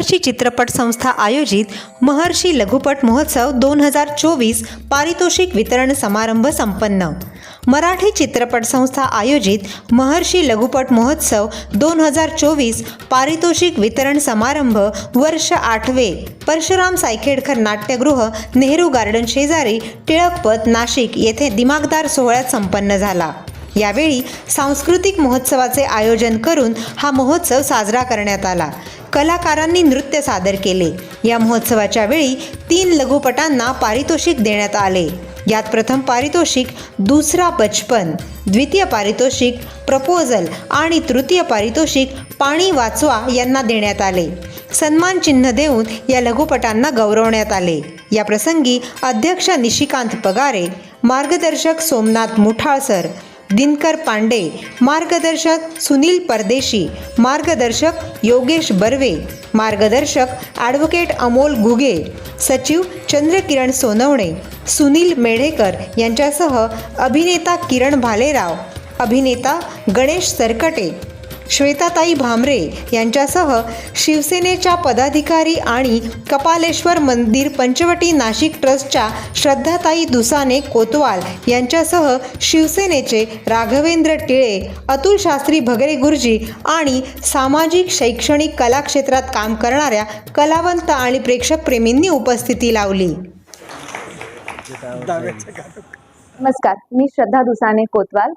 महर्षी चित्रपट संस्था आयोजित महर्षी लघुपट महोत्सव दोन हजार चोवीस पारितोषिक वितरण समारंभ संपन्न. मराठी चित्रपट संस्था आयोजित महर्षी लघुपट महोत्सव दोन हजार चोवीस पारितोषिक वितरण समारंभ वर्ष आठवे. परशुराम सायखेडकर नाट्यगृह नेहरू गार्डन शेजारी टिळकपत नाशिक येथे दिमागदार सोहळ्यात संपन्न झाला. यावेळी सांस्कृतिक महोत्सवाचे आयोजन करून हा महोत्सव साजरा करण्यात आला. कलाकारांनी नृत्य सादर केले. या महोत्सवाच्या वेळी तीन लघुपटांना पारितोषिक देण्यात आले. यात प्रथम पारितोषिक दुसरा बचपन द्वितीय पारितोषिक प्रपोजल आणि तृतीय पारितोषिक पाणी वाचवा यांना देण्यात आले. सन्मान चिन्ह देऊन या लघुपटांना गौरवण्यात आले. या प्रसंगी अध्यक्ष निशिकांत पगारे मार्गदर्शक सोमनाथ मुठाळसर दिनकर पांडे मार्गदर्शक सुनील परदेशी मार्गदर्शक योगेश बर्वे मार्गदर्शक ॲडव्होकेट अमोल गुगे सचिव चंद्रकिरण सोनवणे सुनील मेढेकर यांच्यासह अभिनेता किरण भालेराव अभिनेता गणेश सरकटे श्वेताताई भामरे यांच्यासह शिवसेनेच्या पदाधिकारी आणि कपालेश्वर मंदिर पंचवटी नाशिक ट्रस्टच्या श्रद्धाताई दुसाने कोतवाल यांच्यासह शिवसेनेचे राघवेंद्र टिळे अतुल शास्त्री भगरे गुरुजी आणि सामाजिक शैक्षणिक कला क्षेत्रात काम करणाऱ्या कलावंत आणि प्रेक्षक प्रेमींनी उपस्थिती लावली. नमस्कार मी श्रद्धा दुसाने कोतवाल.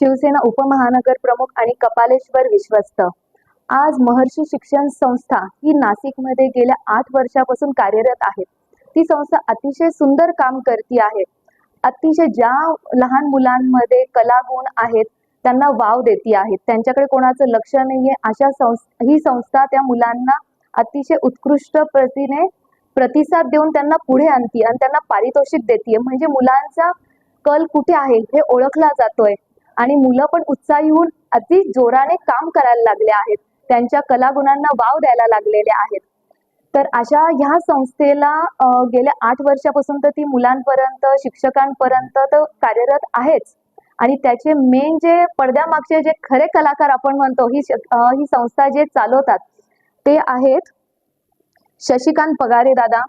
शिवसेना उपमहानगर प्रमुख आणि कपालेश्वर विश्वस्त. आज महर्षी शिक्षण संस्था ही नाशिकमध्ये गेल्या आठ वर्षापासून कार्यरत आहे. ती संस्था अतिशय सुंदर काम करते आहे. अतिशय ज्या लहान मुलांमध्ये कलागुण आहेत त्यांना वाव देते आहेत त्यांच्याकडे कोणाचं लक्ष नाहीये अशा संस ही संस्था त्या मुलांना अतिशय उत्कृष्ट प्रतीने प्रतिसाद देऊन त्यांना पुढे आणते आणि त्यांना पारितोषिक देते म्हणजे मुलांचा कल कुठे आहे हे ओळखला जातोय. आणि मुलं पण उत्साही होऊन अति जोराने काम करायला लागले आहेत. त्यांच्या कलागुणांना वाव द्यायला लागलेले आहेत. तर अशा ह्या संस्थेला गेल्या आठ वर्षापासून तर ती मुलांपर्यंत शिक्षकांपर्यंत तर कार्यरत आहेच. आणि त्याचे मेन जे पडद्यामागचे जे खरे कलाकार आपण म्हणतो ही ही संस्था जे चालवतात ते आहेत शशिकांत पगारे दादा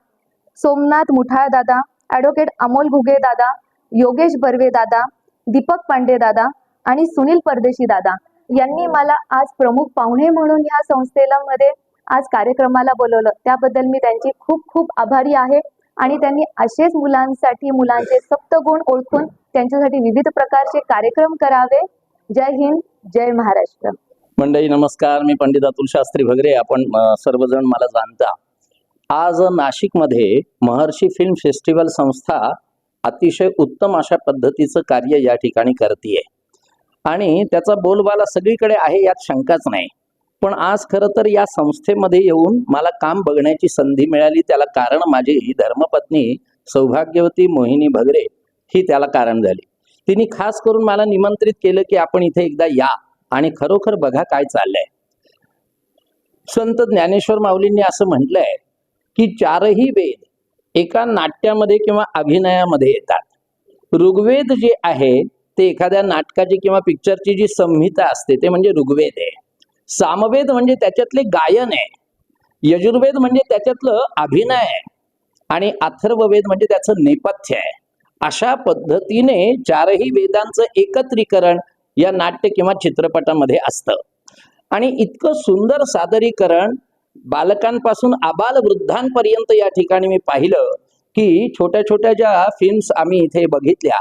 सोमनाथ मुठाळ दादा ॲडव्होकेट अमोल घुगे दादा योगेश बर्वे दादा दीपक पांडे दादा आणि सुनील परदेशी दादा यांनी मला आज प्रमुख पाहुणे म्हणून ह्या संस्थेला मध्ये आज कार्यक्रमाला बोलवलं. त्याबद्दल मी त्यांची खूप खूप आभारी आहे आणि त्यांनी असेच मुलांसाठी मुलांचे सप्तगुण ओळखून त्यांच्यासाठी विविध प्रकारचे कार्यक्रम करावे. जय हिंद जय महाराष्ट्र. मंडळी नमस्कार. मी पंडित अतुल शास्त्री भगरे. आपण सर्वजण मला जाणता. आज नाशिकमध्ये महर्षी फिल्म फेस्टिवल संस्था अतिशय उत्तम अशा पद्धतीचं कार्य या ठिकाणी करते आणि त्याचा बोलबाला सगळीकडे आहे यात शंकाच नाही. पण आज खरं तर या संस्थेमध्ये येऊन मला काम बघण्याची संधी मिळाली त्याला कारण माझी ही धर्मपत्नी सौभाग्यवती मोहिनी भगरे ही त्याला कारण झाली. तिने खास करून मला निमंत्रित केलं की आपण इथे एकदा या आणि खरोखर बघा काय चाललंय. संत ज्ञानेश्वर माऊलींनी असं म्हटलंय की चारही वेद एका नाट्यामध्ये किंवा अभिनयामध्ये येतात. ऋग्वेद जे आहे ते एखाद्या नाटकाची किंवा पिक्चरची जी संहिता असते ते म्हणजे ऋग्वेद आहे. सामवेद म्हणजे त्याच्यातले गायन आहे. यजुर्वेद म्हणजे त्याच्यातलं अभिनय आहे. आणि अथर्ववेद म्हणजे त्याचं नेपथ्य आहे. अशा पद्धतीने चारही वेदांचं एकत्रीकरण या नाट्य किंवा चित्रपटामध्ये असतं. आणि इतकं सुंदर सादरीकरण बालकांपासून आबाल वृद्धांपर्यंत या ठिकाणी मी पाहिलं की छोट्या छोट्या ज्या फिल्म्स आम्ही इथे बघितल्या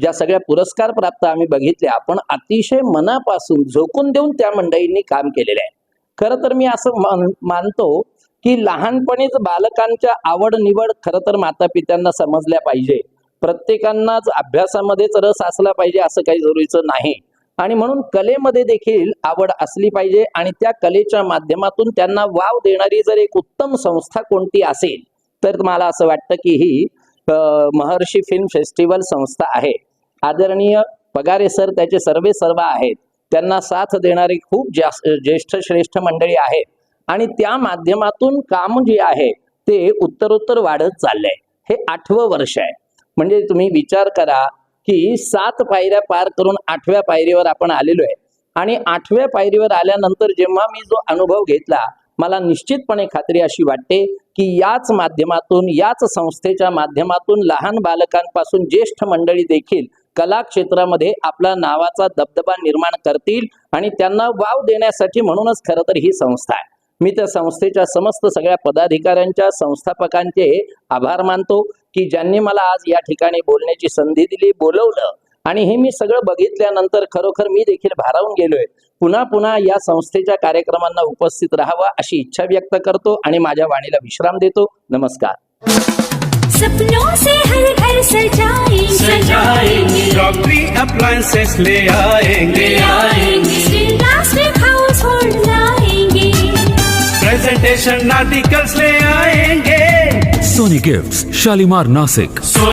ज्या सगळ्या पुरस्कार प्राप्त आम्ही बघितल्या पण अतिशय मनापासून झोकून देऊन त्या मंडळींनी काम केलेलं आहे. खरं तर मी असं मान- मानतो की लहानपणीच बालकांच्या आवड निवड खरं तर माता पित्यांना समजल्या पाहिजे. प्रत्येकांनाच अभ्यासामध्येच रस असला पाहिजे असं काही जरुरीचं नाही. आणि म्हणून कलेमध्ये देखील आवड असली पाहिजे आणि त्या कलेच्या माध्यमातून त्यांना वाव देणारी जर एक उत्तम संस्था कोणती असेल तर मला असं वाटतं की ही महर्षी फिल्म फेस्टिवल संस्था आहे. आदरणीय पगारे सर त्याचे सर्वे सर्व आहेत. त्यांना साथ देणारी खूप जास्त ज्येष्ठ श्रेष्ठ मंडळी आहेत. आणि त्या माध्यमातून काम जे आहे ते उत्तरोत्तर वाढत चाललंय. हे आठवं वर्ष आहे. म्हणजे तुम्ही विचार करा की सात पायऱ्या पार करून आठव्या पायरीवर आपण आलेलो आहे. आणि आठव्या पायरीवर आल्यानंतर जेव्हा मी जो अनुभव घेतला मला निश्चितपणे खात्री अशी वाटते की याच माध्यमातून याच संस्थेच्या माध्यमातून लहान बालकांपासून ज्येष्ठ मंडळी देखील कला क्षेत्रामध्ये आपला नावाचा दबदबा निर्माण करतील आणि त्यांना वाव देण्यासाठी म्हणूनच खरं तर ही संस्था आहे. मी त्या संस्थेच्या समस्त सगळ्या पदाधिकाऱ्यांच्या संस्थापकांचे आभार मानतो की ज्यांनी मला आज या ठिकाणी बोलण्याची संधी दिली बोलवलं. आणि हे मी सगळं बघितल्यानंतर खरोखर मी देखील भारावून गेलोय. पुन्हा पुन्हा या संस्थेच्या कार्यक्रमांना उपस्थित राहावा अशी इच्छा व्यक्त करतो आणि माझ्या वाणीला विश्राम देतो. नमस्कार. सपनों से हर घर सजाएंगे. सजाएंगे. क्रॉकरी अप्लायंसेस ले आएंगे. आएंगे. श्री प्लास्टिक हाउस होल्ड लाएंगे. प्रेजेंटेशन आर्टिकल्स ले आएंगे. Sony Gifts, Shalimar Nasik.